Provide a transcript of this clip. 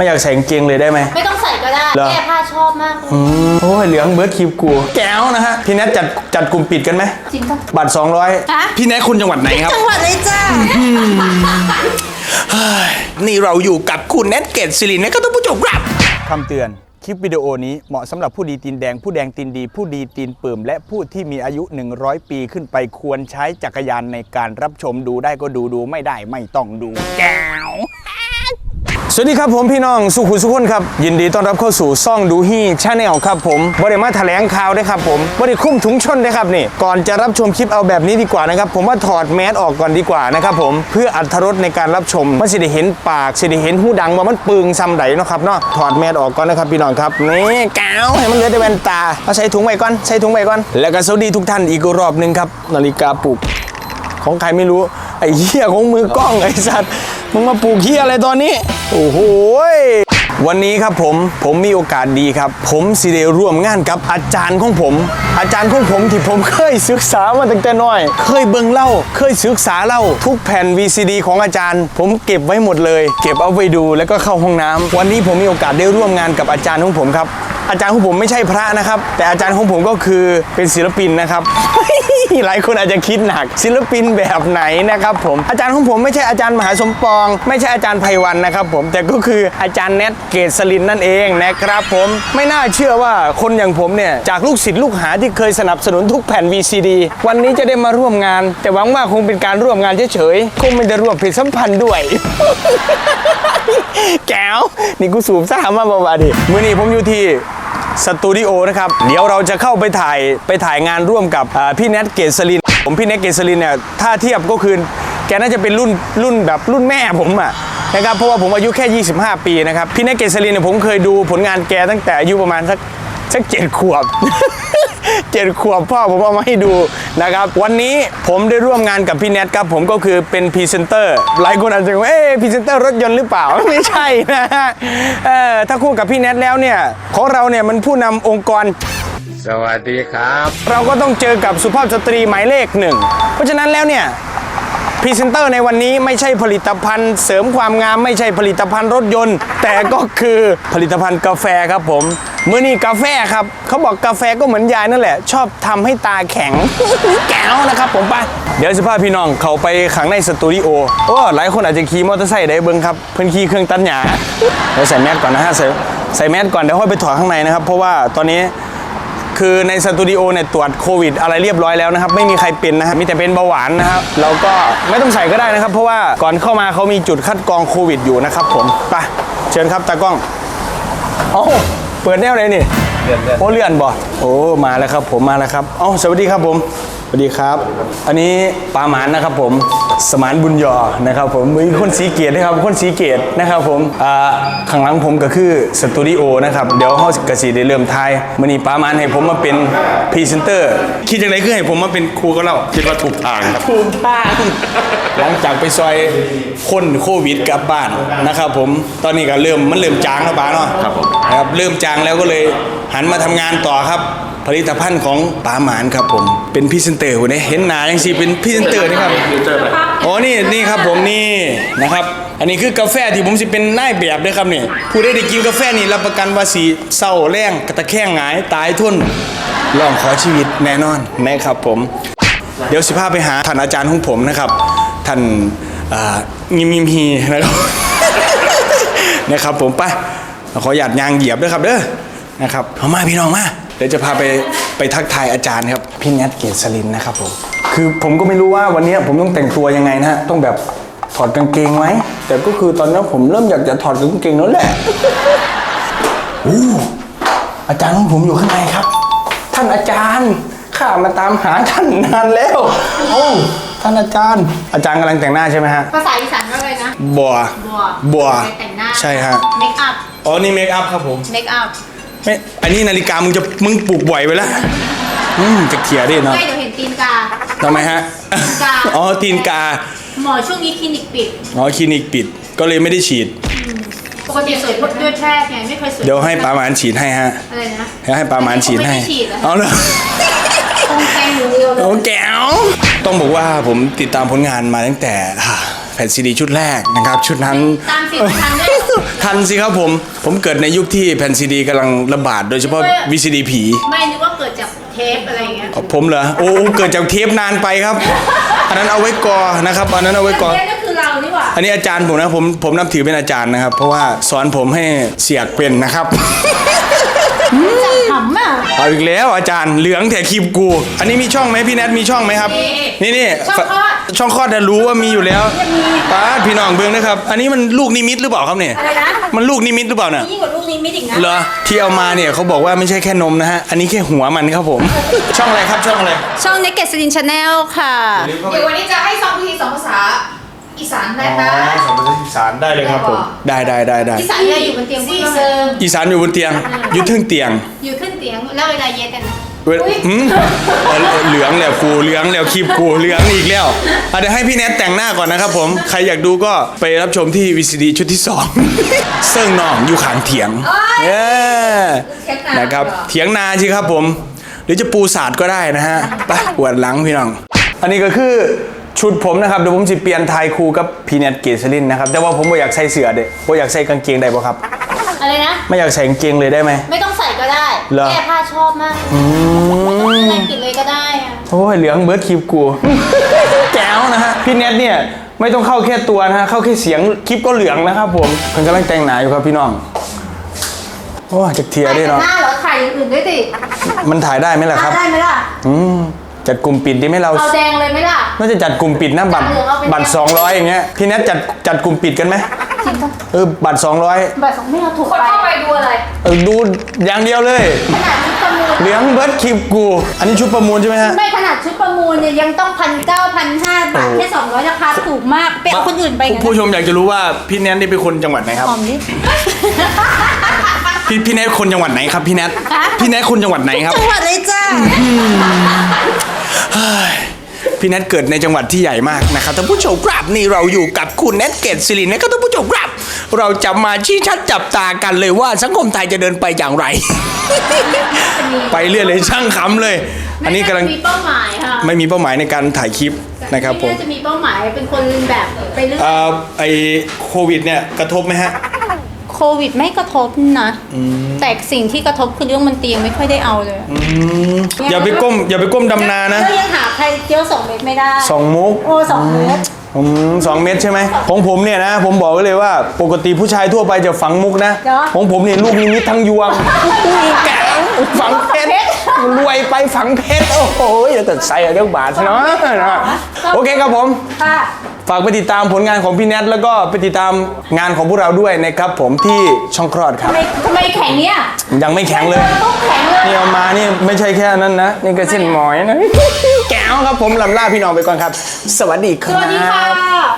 ไม่อยากใส่กางเกงเลยได้ไหม ไม่ต้องใส่ก็ได้เหรอ แก้ผ้าชอบมากเลยอืมโอ้ยเหลืองเบิร์ดคิวกูแก้วนะฮะพี่แนทจัดจัดกลุ่มปิดกันไหมจริงปะ บัตรฮะ 200พี่แนทคุณจังหวัดไหนครับ จังหวัดเลยจ้านี่เราอยู่กับคุณแนทเกตซิลินนะครับท่านผู้ชมครับ คำเตือน คลิปวิดีโอนี้เหมาะสำหรับผู้ดีตีนแดง ผู้แดงตีนดี ผู้ดีตีนเปิ่ม และผู้ที่มีอายุ 100 ปีขึ้นไปควรใช้จักรยานในการรับชมดูได้ก็ดูดูไม่ได้ไม่ต้องดูแก้ว สวัสดีครับผมพี่น้องสุขุสุขคนครับ ยินดีต้อนรับเข้าสู่ซ่องดูฮี่ชาแนลครับผมบริมาแถลงข่าวได้ครับผมบริคุ้มถุงชนได้ครับนี่ ก่อนจะรับชมคลิปเอาแบบนี้ดีกว่านะครับ ผมว่าถอดแมสออกก่อนดีกว่านะครับผมเพื่ออัธรสในการรับชมมันสิได้เห็นปากสิได้เห็นหูดังว่ามันปึงซ้ำไหนเนาะครับเนาะถอดแมสออกก่อนนะครับพี่น้องครับนี่ก้วให้มันเหลือแต่แว่นตาเอาใส่ถุงไว้ก่อนใส่ถุงไว้ก่อน แล้วก็สวัสดีทุกท่านอีกรอบหนึ่งครับนาฬิกาปลุกของใครไม่รู้ไอ้เหี้ยของมือกล้องไอ้สัตว์ มึงมาปลูกเหี้ยอะไรตอนนี้ โอ้โหวันนี้ครับผมผมมีโอกาสดีครับ ผมสิได้ร่วมงานกับอาจารย์ของผม อาจารย์ของผมที่ผมเคยศึกษามาตั้งแต่น้อย เคยเบิ่งเล่า เคยศึกษาเล่า ทุกแผ่น VCD ของอาจารย์ ผมเก็บไว้หมดเลย เก็บเอาไปดูแล้วก็เข้าห้องน้ำวันนี้ผมมีโอกาสได้ร่วมงานกับอาจารย์ของผมครับ อาจารย์ของผมไม่ใช่พระนะครับ แต่อาจารย์ของผมก็คือเป็นศิลปินนะครับ หลายคนอาจจะคิดหนัก ศิลปินแบบไหนนะครับผมอาจารย์ของผมไม่ใช่อาจารย์มหาสมปอง ไม่ใช่อาจารย์ไพวันนะครับผมแต่ก็คืออาจารย์แนทเกษลินนั่นเองนะครับผมไม่น่าเชื่อว่าคนอย่างผมเนี่ยจากลูกศิษย์ลูกหาที่เคยสนับสนุนทุกแผ่น VCD วันนี้จะได้มาร่วมงาน แต่หวังว่าคงเป็นการร่วมงานเฉยๆคงไม่ได้ร่วมเพศสัมพันธ์ด้วย แก้วนี่กูสูบซ่ามาบ่าดิเมื่อนี้ผมอยู่ที่ สตูดิโอนะครับ เดี๋ยวเราจะเข้าไปถ่ายไปถ่ายงานร่วมกับพี่แนทเกษริน ผมพี่แนทเกษรินเนี่ยถ้าเทียบก็คือแกน่าจะเป็นรุ่นรุ่นแบบรุ่นแม่ผมอะนะครับเพราะว่าผมอายุแค่ 25 ปีนะครับพี่แนทเกษรินเนี่ยผมเคยดูผลงานแกตั้งแต่อายุประมาณสัก สักเจ็ดขวบเจ็ดขวบพ่อผมเอามาให้ดูนะครับ วันนี้ผมได้ร่วมงานกับพี่แนทครับ ผมก็คือเป็นพรีเซนเตอร์หลายคนอาจจะงงว่าเอ๊ะพรีเซนเตอร์รถยนต์หรือเปล่า ไม่ใช่นะฮะเออถ้าคู่กับพี่แนทแล้วเนี่ย ของเราเนี่ยมันผู้นำองค์กรสวัสดีครับ เราก็ต้องเจอกับสุภาพสตรีหมายเลขหนึ่ง เพราะฉะนั้นแล้วเนี่ย พรีเซนเตอร์ในวันนี้ไม่ใช่ผลิตภัณฑ์ เสริมความงามไม่ใช่ผลิตภัณฑ์รถยนต์ แต่ก็คือผลิตภัณฑ์กาแฟครับผมเมื่อนี้กาแฟครับเขาบอกกาแฟก็เหมือนยายนั่นแหละ ชอบทำให้ตาแข็งแก้วนะครับผมไปเดี๋ยวสิพาพี่น้องเขาไปขังในสตูดิโอโอ้หลายคนอาจจะขี่มอเตอร์ไซค์ได้เบิ้งครับเพิ่นขี่เครื่องตัดหญ้าเดี๋ยวใส่แมสก่อนนะฮะใส่ใส่แมสก่อนเดี๋ยวค่อยไปถอดข้างในนะครับเพราะว่าตอนนี้ คือในสตูดิโอเนี่ยตรวจโควิดอะไรเรียบร้อยแล้วนะครับ ไม่มีใครเป็นนะครับมีแต่เป็นเบาหวานนะครับเราก็ไม่ต้องใส่ก็ได้นะครับ เพราะว่าก่อนเข้ามาเขามีจุดคัดกรองโควิดอยู่นะครับผมไปเชิญครับตากล้องโอ้าเปิดแนวไหนนี่โอ้เลื่อนบ่โอ้มาแล้วครับผมมาแล้วครับเอ้าสวัสดีครับผม สวัสดีครับ อันนี้ปาหมานนะครับผม สมานบุญยอนะครับผมมีคนสีเกียรตินะครับ คนสีเกียรตินะครับผมอ่าข้างหลังผมก็คือสตูดิโอนะครับ เดี๋ยวเขากระสีได้เริ่มทายมันนี้ปาหมานให้ผมมาเป็นพรีเซนเตอร์ คิดยังไงคือให้ผมมาเป็นครูก็เล่าคิดว่าถูกทางครับ ถูกต้องหลังจากไปซอยคนโควิดกลับบ้านนะครับผม ตอนนี้ก็เริ่มมันเริ่มจางแล้วป้าเนาะ ครับผม นะครับ เริ่มจางแล้วก็เลยหันมาทำงานต่อครับ ผลิตภัณฑ์ของป้าหมานครับผม เป็นพรีเซนเตอร์คนนี้เห็นหนายังสิเป็นพรีเซนเตอร์นี่ครับอ๋อนี่นี่ครับผมนี่นะครับ อันนี้คือกาแฟที่ผมสิเป็นนายแบบด้วยครับนี่ผู้ได้ได้กินกาแฟนี่รับประกันว่าสีเศร้าแรงกระตะแคงหงายตายทุนลองขอชีวิตแน่นอนนะครับผม เดี๋ยวสิพาไปหาท่านอาจารย์ของผมนะครับท่านอ่างิมยิมฮีนะครับนะครับผมไปขอหยาดยางเหยียบด้วยครับเด้อนะครับเอามาพี่น้องมา เดี๋ยวจะพาไปไปทักทายอาจารย์ครับพี่แนทเกษรินนะครับผมคือผมก็ไม่รู้ว่าวันนี้ผมต้องแต่งตัวยังไงนะฮะต้องแบบถอดกางเกงไหมแต่ก็คือตอนนี้ผมเริ่มอยากจะถอดกางเกงแล้วแหละอู้อาจารย์ของผมอยู่ข้างในครับ ท่านอาจารย์ข้ามาตามหาท่านนานแล้วโอ้ท่านอาจารย์ อาจารย์กำลังแต่งหน้าใช่ไหมฮะภาษาอีสานว่าอะไรนะบัวบัวบัวไปแต่งหน้าใช่ฮะเมคอัพอ๋อนี่เมคอัพครับผมเมคอัพ ไม่อันนี้นาฬิกามึงจะมึงปลูกบ่อยไปแล้วอืมจะเขียดิเนาะไม่เดี๋ยวเห็นตีนกา ทำไมฮะกา อ๋อตีนกาหมอช่วงนี้คลินิกปิดอ๋อคลินิกปิดก็เลยไม่ได้ฉีด ปกติสวยด้วยแพทย์ไงไม่เคยสวยเดี๋ยวให้ปาหมานฉีดให้ฮะอะไรนะให้ให้ปาหมานฉีดให้ไม่ไฉีดเหรอเอาเลยตรงแตงหนูเดียวเลยโอ้แก้วต้องบอกว่าผมติดตามผลงานมาตั้งแต่อ่าแผ่นซีดีชุดแรกนะครับ ชุดนั้น ตามสิบทันด้วยเหรอ ทันสิครับผม ผมเกิดในยุคที่แผ่นซีดีกำลังระบาดโดยเฉพาะ VCD ผี ไม่นึกว่าเกิดจากเทปอะไรอย่างเงี้ยผมเหรอ โอ้ เกิดจากเทปนานไปครับ อันนั้นเอาไว้กอนะครับ อันนั้นเอาไว้กอเทปนั่นคือเรานี่หว่าอันนี้อาจารย์ผมนะผมผมนับถือเป็นอาจารย์นะครับ เพราะว่าสอนผมให้เสียกเป็นนะครับจับขำอะ เอาอีกแล้วอาจารย์เหลืองแต่คลิปกู อันนี้มีช่องไหมพี่แนทมีช่องไหมครับมีนี่นี่ช่องคลอด ช่องคลอดจะรู้ว่ามีอยู่แล้วป้าดพี่น้องเบิ้งนะครับ อันนี้มันลูกนิมิตหรือเปล่าครับเนี่ย อะไรนะมันลูกนิมิตหรือเปล่าเนี่ย ยิ่งกว่าลูกนี้มิดอีกนะเหรอที่เอามาเนี่ยเขาบอกว่าไม่ใช่แค่นมนะฮะ อันนี้แค่หัวมันครับผม ช่องอะไรครับช่องอะไร ช่อง Naked Skin Channel ค่ะ เดี๋ยววันนี้จะให้สองพีสองภาษา อีสานได้ไหมสองภาษาอีสานได้เลยครับผม ได้ได้ได้ได้อีสานเนี่ยอยู่บนเตียงซีพูดว่าเซิงอีสานอยู่บนเตียงอยู่ทึ่งเตียงอยู่ขึ้นเตียงแล้วเวลาเย็นกันนะเว้ยหืมเออเหลืองแล้วกูเหลืองแล้วคลิปกูเหลืองอีกแล้วอะเดี๋ยวให้พี่แนทแต่งหน้าก่อนนะครับผม ใครอยากดูก็ไปรับชมที่ VCD ชุดที่ 2 เซิ่งน้องอยู่ขางเถียงเออนะครับเถียงนาสิครับผม หรือจะปูศาสตร์ก็ได้นะฮะไปปวดหลังพี่น้อง อันนี้ก็คือ ชุดผมนะครับเดี๋ยวผมจะเปลี่ยนไทยครูกับพีเนทเกษลินนะครับแต่ว่าผมไม่อยากใส่เสื้อเด็ผมอยากใส่กางเกงได้ป่ะครับ อะไรนะ ไม่อยากใส่กางเกงเลยได้ไหม ไม่ต้องใส่ก็ได้เหรอ แก้ผ้าชอบมากไม่ต้องอะไรกินเลยก็ได้อะโอ้ยเหลืองเบิร์ดคลิปกูแก้วนะฮะพี่เน็ตเนี่ยไม่ต้องเข้าแค่ตัวนะฮะเข้าแค่เสียงคลิปก็เหลืองนะครับผมเพิ่นกำลังแต่งหนาอยู่ครับพี่น้องโอ้จากเทียร์ด้วยแต่เนาะ หน้าเหรอถ่ายอย่างอื่นด้วยสิมันถ่ายได้ไหมล่ะครับ ได้ไหมล่ะอืม จัดกลุ่มปิดดีไหมเรา เอาแดงเลยไหมล่ะ น่าจะจัดกลุ่มปิดนะบัตรเหลืองเอาไป บัตรแดงสองร้อยอย่างเงี้ยพี่เน็ตจัดจัดกลุ่มปิดกันไหมจริงปะเออบัตรสองร้อยแบบสองไม่เอาถูกคนไปเข้าไปดูอะไร เออดูอย่างเดียวเลย ขนาดชุดประมูลเหลืองเบิร์ดคลิปกู อันนี้ชุดประมูลใช่ไหมฮะ ไม่ขนาดชุดประมูลเนี่ยยังต้องพันเก้าพันห้าบาทโอ้แค่สองร้อยราคาถูกมากไปเอาคนอื่นไปกันผู้ชมอยากจะรู้ว่าพี่แนทนี่เป็นคนจังหวัดไหนครับ หอมดิ พี่พี่แนทคนจังหวัดไหนครับพี่แนทฮะพี่แนทคนจังหวัดไหนครับ จังหวัดเลยจ้าเฮ้ยพี่แนทเกิดในจังหวัดที่ใหญ่มากนะครับท่านผู้ชมครับนี่เราอยู่กับคุณแนทเกตซิลินนะครับท่านผู้ชมครับ เราจะมาชี้ชัดจับตากันเลยว่าสังคมไทยจะเดินไปอย่างไร ไปเรื่อยเลยช่างขำเลย อันนี้กำลังมีเป้าหมายค่ะไม่มีเป้าหมายในการถ่ายคลิปนะครับผมไน่าจะมีเป้าหมายเป็นคนแบบไปเรื่อยเอ่อไอโควิดเนี่ยกระทบไหมฮะโควิดไม่กระทบนะแต่สิ่งที่กระทบคือเรื่องมันเตียงไม่ค่อยได้เอาเลยอย่าไปก้ม อย่าไปก้มดำนานะก็ยังหาใครเจียวสองเม็ดไม่ได้สองมุก โอ้สองเม็ดอืมสองเม็ดใช่ไหมของผมเนี่ยนะ ผมบอกไว้เลยว่า ปกติผู้ชายทั่วไปจะฝังมุกนะของผมเนี่ยลูกนิมิตทั้งยวงแกงฝังเพชรรวยไปฝังเพชรโอ้โหเดี๋ยวตัดใส่เรื่องบาทเนาะโอเคครับผม ค่ะ ฝากไปติดตามผลงานของพี่แนทแล้วก็ไปติดตามงานของพวกเราด้วยนะครับผมที่ช่องคลอดครับ ทำไมทำไมแข็งเนี่ยยังไม่แข็งเลย ต้องแข็งเลยนี่เอามานี่ไม่ใช่แค่นั้นนะ นี่ก็เส้นหมอยนะ แก้วครับผมลำล่าพี่น้องไปก่อนครับ สวัสดีคสรับ วัสดีค่ะ